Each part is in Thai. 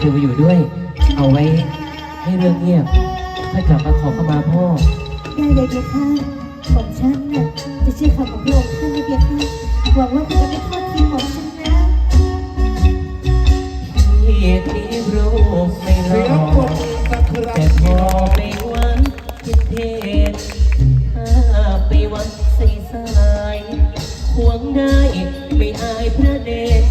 เธอไปอยู่ด้วย เอาไว้ให้เรื่องเงียบ ถ้ากลับมาขอขมาพ่อ ได้เลยเบียค่ะของฉันน่ะจะเชื่อคำของพระองค์ท่านนะเบียค่ะหวังว่าคุณจะไม่ทอดทิ้งของฉันนะที่นี้รูปไม่หเสียล่งอปรบมือสักครั้แต่งพอไปวัดกินเทศถ้าไปวัดใส่สายห่วงได้ไม่อายพระเดช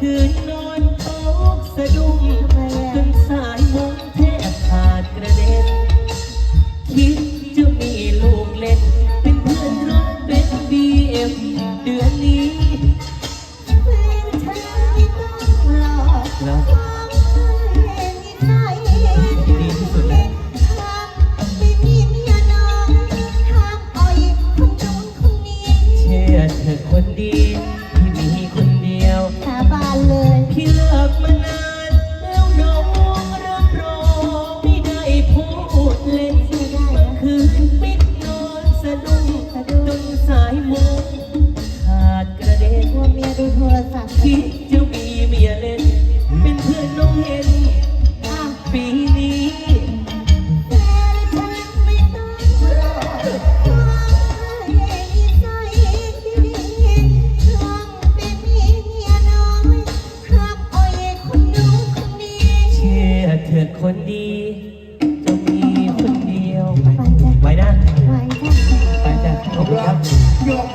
คืนนอนต๊ะสะดุ้งจนสายมุงแทบขาดกระเด็น คิดจะมีลูกเล่น เป็นเพื่อนรถเป็นบีเอ็มเดือนนี้แฟนฉันไม่ต้องรอแล้วร้องไห้ในใจดีที่สุดแล้วทาไม่มีเมียน้องทาอ่อยคนนู้นคนดีเชื่อเธอคนดี เถิดคนดีจะมีคนเดียวไปจ้ะไว้นะ ไว้จ้ะ ไปจ้ะขอบคุณครับยก